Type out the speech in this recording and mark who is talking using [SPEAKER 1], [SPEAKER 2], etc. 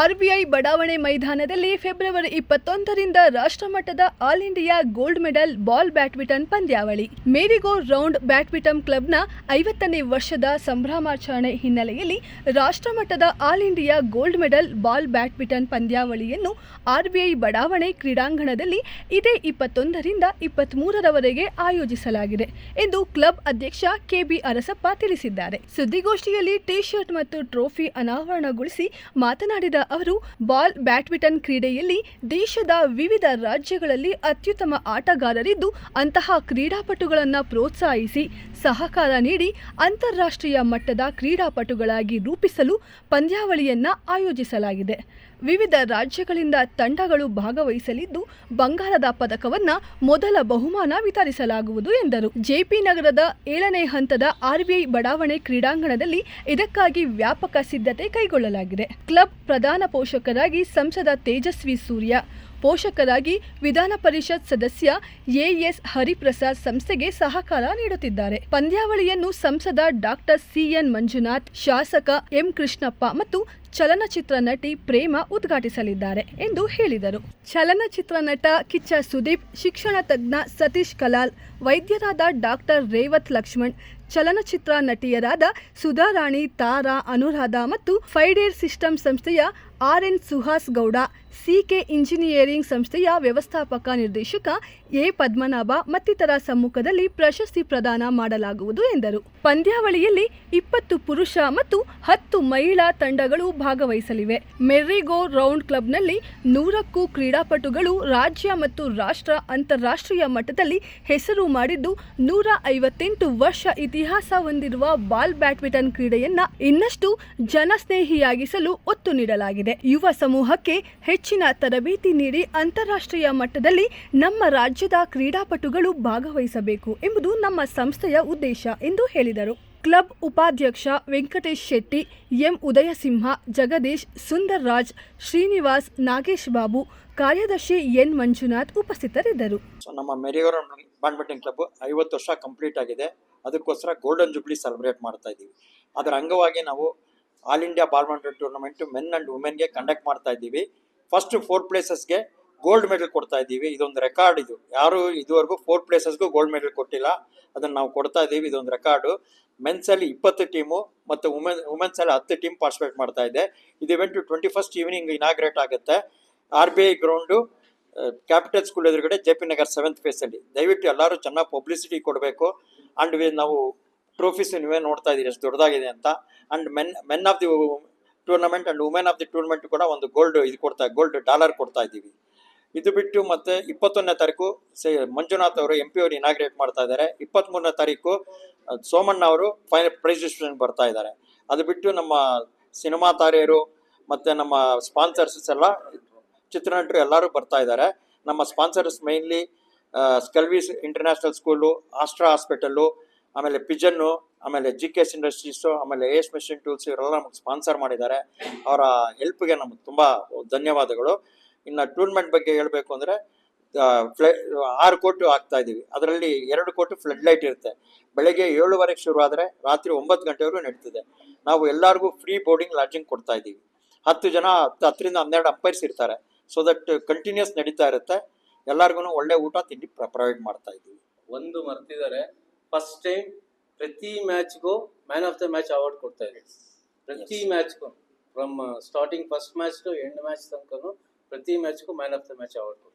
[SPEAKER 1] RBI ಬಡಾವಣೆ ಮೈದಾನದಲ್ಲಿ February ಇಪ್ಪತ್ತೊಂದರಿಂದ ರಾಷ್ಟ್ರಮಟ್ಟದ all India gold medal ball badminton ಪಂದ್ಯಾವಳಿ. ಮೇರಿಗೋ ರೌಂಡ್ ಬ್ಯಾಡ್ಮಿಂಟನ್ ಕ್ಲಬ್ನ ಐವತ್ತನೇ ವರ್ಷದ ಸಂಭ್ರಮಾಚರಣೆ ಹಿನ್ನೆಲೆಯಲ್ಲಿ ರಾಷ್ಟ್ರಮಟ್ಟದ all India gold medal ball badminton ಪಂದ್ಯಾವಳಿಯನ್ನು ಆರ್ಬಿಐ ಬಡಾವಣೆ ಕ್ರೀಡಾಂಗಣದಲ್ಲಿ ಇದೇ ಇಪ್ಪತ್ತೊಂದರಿಂದ ಇಪ್ಪತ್ತ್ಮೂರರವರೆಗೆ ಆಯೋಜಿಸಲಾಗಿದೆ ಎಂದು ಕ್ಲಬ್ ಅಧ್ಯಕ್ಷ ಕೆಬಿ ಅರಸಪ್ಪ ತಿಳಿಸಿದ್ದಾರೆ. ಸುದ್ದಿಗೋಷ್ಠಿಯಲ್ಲಿ ಟಿ ಶರ್ಟ್ ಮತ್ತು ಟ್ರೋಫಿ ಅನಾವರಣಗೊಳಿಸಿ ಮಾತನಾಡಿದ ಅವರು ಬಾಲ್ ಬ್ಯಾಡ್ಮಿಂಟನ್ ಕ್ರೀಡೆಯಲ್ಲಿ ದೇಶದ ವಿವಿಧ ರಾಜ್ಯಗಳಲ್ಲಿ ಅತ್ಯುತ್ತಮ ಆಟಗಾರರಿದ್ದು ಅಂತಹ ಕ್ರೀಡಾಪಟುಗಳನ್ನು ಪ್ರೋತ್ಸಾಹಿಸಿ ಸಹಕಾರ ನೀಡಿ ಅಂತಾರಾಷ್ಟ್ರೀಯ ಮಟ್ಟದ ಕ್ರೀಡಾಪಟುಗಳಾಗಿ ರೂಪಿಸಲು ಪಂದ್ಯಾವಳಿಯನ್ನು ಆಯೋಜಿಸಲಾಗಿದೆ. ವಿವಿಧ ರಾಜ್ಯಗಳಿಂದ ತಂಡಗಳು ಭಾಗವಹಿಸಲಿದ್ದು, ಬಂಗಾರದ ಪದಕವನ್ನ ಮೊದಲ ಬಹುಮಾನ ವಿತರಿಸಲಾಗುವುದು ಎಂದರು. ಜೆಪಿ ನಗರದ ಏಳನೇ ಹಂತದ ಆರ್ಬಿಐ ಬಡಾವಣೆ ಕ್ರೀಡಾಂಗಣದಲ್ಲಿ ಇದಕ್ಕಾಗಿ ವ್ಯಾಪಕ ಸಿದ್ಧತೆ ಕೈಗೊಳ್ಳಲಾಗಿದೆ. ಕ್ಲಬ್ ಪ್ರಧಾನ ಪೋಷಕರಾಗಿ ಸಂಸದ ತೇಜಸ್ವಿ ಸೂರ್ಯ, ಪೋಷಕರಾಗಿ ವಿಧಾನ ಪರಿಷತ್ ಸದಸ್ಯ ಎಎಸ್ ಹರಿಪ್ರಸಾದ್ ಸಂಸ್ಥೆಗೆ ಸಹಕಾರ ನೀಡುತ್ತಿದ್ದಾರೆ. ಪಂದ್ಯಾವಳಿಯನ್ನು ಸಂಸದ ಡಾಕ್ಟರ್ ಸಿಎನ್ ಮಂಜುನಾಥ್, ಶಾಸಕ ಎಂ ಕೃಷ್ಣಪ್ಪ ಮತ್ತು ಚಲನಚಿತ್ರ ನಟಿ ಪ್ರೇಮ ಉದ್ಘಾಟಿಸಲಿದ್ದಾರೆ ಎಂದು ಹೇಳಿದರು. ಚಲನಚಿತ್ರ ನಟ ಕಿಚ್ಚ ಸುದೀಪ್, ಶಿಕ್ಷಣ ತಜ್ಞ ಸತೀಶ್ ಕಲಾಲ್, ವೈದ್ಯರಾದ ಡಾಕ್ಟರ್ ರೇವತ್ ಲಕ್ಷ್ಮಣ್, ಚಲನಚಿತ್ರ ನಟಿಯರಾದ ಸುಧಾರಾಣಿ, ತಾರಾ, ಅನುರಾಧ ಮತ್ತು ಫೈಡೇರ್ ಸಿಸ್ಟಮ್ ಸಂಸ್ಥೆಯ R N Suhas Gowda C K engineering ಸಂಸ್ಥೆಯ ವ್ಯವಸ್ಥಾಪಕ ನಿರ್ದೇಶಕ ಎ ಪದ್ಮನಾಭ ಮತ್ತಿತರ ಸಮ್ಮುಖದಲ್ಲಿ ಪ್ರಶಸ್ತಿ ಪ್ರದಾನ ಮಾಡಲಾಗುವುದು ಎಂದರು. ಪಂದ್ಯಾವಳಿಯಲ್ಲಿ ಇಪ್ಪತ್ತು ಪುರುಷ ಮತ್ತು ಹತ್ತು ಮಹಿಳಾ ತಂಡಗಳು ಭಾಗವಹಿಸಲಿವೆ. ಮೆರ್ರಿಗೋ ರೌಂಡ್ ಕ್ಲಬ್ನಲ್ಲಿ ನೂರಕ್ಕೂ ಕ್ರೀಡಾಪಟುಗಳು ರಾಜ್ಯ ಮತ್ತು ರಾಷ್ಟ್ರ ಅಂತಾರಾಷ್ಟ್ರೀಯ ಮಟ್ಟದಲ್ಲಿ ಹೆಸರು ಮಾಡಿದ್ದು ನೂರ ಐವತ್ತೆಂಟು ವರ್ಷ ಇತಿಹಾಸ ಹೊಂದಿರುವ ಬಾಲ್ ಬ್ಯಾಡ್ಮಿಂಟನ್ ಕ್ರೀಡೆಯನ್ನ ಇನ್ನಷ್ಟು ಜನಸ್ನೇಹಿಯಾಗಿಸಲು ಒತ್ತು ನೀಡಲಾಗಿದೆ. ಯುವ ಸಮೂಹಕ್ಕೆ ಹೆಚ್ಚಿನ ತರಬೇತಿ ನೀಡಿ ಅಂತಾರಾಷ್ಟ್ರೀಯ ಮಟ್ಟದಲ್ಲಿ ನಮ್ಮ ರಾಜ್ಯದ ಕ್ರೀಡಾಪಟುಗಳು ಭಾಗವಹಿಸಬೇಕು ಎಂಬುದು ನಮ್ಮ ಸಂಸ್ಥೆಯ ಉದ್ದೇಶ ಎಂದು ಹೇಳಿದರು. ಕ್ಲಬ್ ಉಪಾಧ್ಯಕ್ಷ ವೆಂಕಟೇಶ್ ಶೆಟ್ಟಿ, ಎಂ ಉದಯಸಿಂಹ, ಜಗದೀಶ್ ಸುಂದರ್ ರಾಜ್ ಶ್ರೀನಿವಾಸ್ ನಾಗೇಶ್ ಬಾಬು, ಕಾರ್ಯದರ್ಶಿ ಎನ್ ಮಂಜುನಾಥ್ ಉಪಸ್ಥಿತರಿದ್ದರು.
[SPEAKER 2] ನಮ್ಮ ಮೆರಿಗೋರ ಬ್ಯಾಡ್ಮಿಂಟನ್ ಕ್ಲಬ್ ಐವತ್ತು ವರ್ಷ ಕಂಪ್ಲೀಟ್ ಆಗಿದೆ. ಅದಕ್ಕೋಸ್ಕರ ಗೋಲ್ಡನ್ ಜುಬ್ಲಿ ಸೆಲೆಬ್ರೇಟ್ ಮಾಡ್ತಾ ಇದ್ದೀವಿ. ಅದರ ಅಂಗವಾಗಿ ನಾವು all India badminton tournament men and ವುಮೆನ್ಗೆ conduct ಮಾಡ್ತಾ ಇದ್ದೀವಿ. ಫಸ್ಟ್ ಫೋರ್ ಪ್ಲೇಸಸ್ಗೆ ಗೋಲ್ಡ್ ಮೆಡಲ್ ಕೊಡ್ತಾ ಇದ್ದೀವಿ. ಇದೊಂದು ರೆಕಾರ್ಡ್ ಇದು. ಯಾರು ಇದುವರೆಗೂ ಫೋರ್ ಪ್ಲೇಸಸ್ಗೂ ಗೋಲ್ಡ್ ಮೆಡಲ್ ಕೊಟ್ಟಿಲ್ಲ. ಅದನ್ನು ನಾವು ಕೊಡ್ತಾ ಇದ್ದೀವಿ. ಇದೊಂದು ರೆಕಾರ್ಡು ಮೆನ್ಸಲ್ಲಿ ಇಪ್ಪತ್ತು ಟೀಮು ಮತ್ತು ವುಮೆನ್ ವುಮೆನ್ಸಲ್ಲಿ ಹತ್ತು ಟೀಮ್ ಪಾರ್ಟಿಸಿಪೇಟ್ ಮಾಡ್ತಾ ಇದೆ. ಇದು event twenty first evening inaugurate ಆಗುತ್ತೆ R B I ground capital school ಎದುರುಗಡೆ ಜೆ ಪಿ ನಗರ್ ಸೆವೆಂತ್ ಫೇಸಲ್ಲಿ ದಯವಿಟ್ಟು ಎಲ್ಲರೂ ಚೆನ್ನಾಗಿ ಪಬ್ಲಿಸಿಟಿ ಕೊಡಬೇಕು. ಆ್ಯಂಡ್ ನಾವು ಟ್ರೋಫೀಸ್ ನೀವೇ ನೋಡ್ತಾ ಇದ್ದೀರಿ. ಎಷ್ಟು ದೊಡ್ಡದಾಗಿದೆ ಅಂತ. And men men of the tournament and women of the tournament ಕೂಡ ಒಂದು ಗೋಲ್ಡ್ ಇದು ಕೊಡ್ತಾ ಗೋಲ್ಡ್ ಡಾಲರ್ ಕೊಡ್ತಾ ಇದ್ದೀವಿ. ಇದು ಬಿಟ್ಟು ಮತ್ತೆ ಇಪ್ಪತ್ತೊಂದನೇ ತಾರೀಕು ಮಂಜುನಾಥ್ ಅವರು ಎಂ ಪಿ ಅವರು ಇನಾಗ್ರೇಟ್ ಮಾಡ್ತಾ ಇದ್ದಾರೆ. ಇಪ್ಪತ್ತ್ಮೂರನೇ ತಾರೀಕು ಸೋಮಣ್ಣ ಅವರು ಫೈನಲ್ ಪ್ರೈಸ್ ಡಿಸ್ಟ್ರಿಬ್ಯೂಷನ್ ಬರ್ತಾ ಇದ್ದಾರೆ. ಅದು ಬಿಟ್ಟು ನಮ್ಮ ಸಿನಿಮಾ ತಾರೆಯರು ಮತ್ತು ನಮ್ಮ ಸ್ಪಾನ್ಸರ್ಸ್ ಎಲ್ಲ ಚಿತ್ರನಟರು ಎಲ್ಲರೂ ಬರ್ತಾ ಇದ್ದಾರೆ. ನಮ್ಮ ಸ್ಪಾನ್ಸರ್ಸ್ ಮೇನ್ಲಿ ಸ್ಕಲ್ವೀಸ್ ಇಂಟರ್ನ್ಯಾಷನಲ್ ಸ್ಕೂಲು ಆಸ್ಟ್ರಾ ಹಾಸ್ಪಿಟಲ್ಲು ಆಮೇಲೆ ಪಿಜನ್ನು ಆಮೇಲೆ ಜಿ ಕೆ ಎಸ್ ಇಂಡಸ್ಟ್ರೀಸು ಆಮೇಲೆ ಎಸ್ ಮೆಷಿನ್ ಟೂಲ್ಸ್ ಇವರೆಲ್ಲ ನಮಗೆ ಸ್ಪಾನ್ಸರ್ ಮಾಡಿದ್ದಾರೆ. ಅವರ ಹೆಲ್ಪ್ಗೆ ನಮಗೆ ತುಂಬ ಧನ್ಯವಾದಗಳು. ಇನ್ನು ಟೂರ್ನಮೆಂಟ್ ಬಗ್ಗೆ ಹೇಳಬೇಕು ಅಂದರೆ ಫ್ಲೈ ಆರು ಕೋಟಿ ಹಾಕ್ತಾ ಇದ್ದೀವಿ. ಅದರಲ್ಲಿ ಎರಡು ಕೋಟಿ ಫ್ಲಡ್ ಲೈಟ್ ಇರುತ್ತೆ. ಬೆಳಗ್ಗೆ ಏಳುವರೆಗೆ ಶುರು ಆದರೆ ರಾತ್ರಿ ಒಂಬತ್ತು ಗಂಟೆವರೆಗೂ ನಡೀತದೆ. ನಾವು ಎಲ್ಲರಿಗೂ ಫ್ರೀ ಬೋರ್ಡಿಂಗ್ ಲಾಡ್ಜಿಂಗ್ ಕೊಡ್ತಾ ಇದ್ದೀವಿ. ಹತ್ತು ಜನ ಹತ್ತು ಹತ್ತರಿಂದ ಹನ್ನೆರಡು ಅಂಪೈರ್ಸ್ ಇರ್ತಾರೆ. ಸೊ ದಟ್ ಕಂಟಿನ್ಯೂಸ್ ನಡೀತಾ ಇರುತ್ತೆ. ಎಲ್ಲರಿಗೂ ಒಳ್ಳೆ ಊಟ ತಿಂಡಿ ಪ್ರೊವೈಡ್ ಮಾಡ್ತಾ ಇದ್ದೀವಿ.
[SPEAKER 3] ಒಂದು ಮರ್ತಿದ್ದಾರೆ. ಫಸ್ಟ್ ಟೈಮ್ ಪ್ರತಿ ಮ್ಯಾಚ್ಗೂ man of the match award ಕೊಡ್ತಾ ಇದ್ದೀವಿ ಪ್ರತಿ ಮ್ಯಾಚ್ಗೂ from starting first match to end match ತನಕನು ಪ್ರತಿ ಮ್ಯಾಚ್ಗೂ man of the match award ಕೊಡ್ತಾರೆ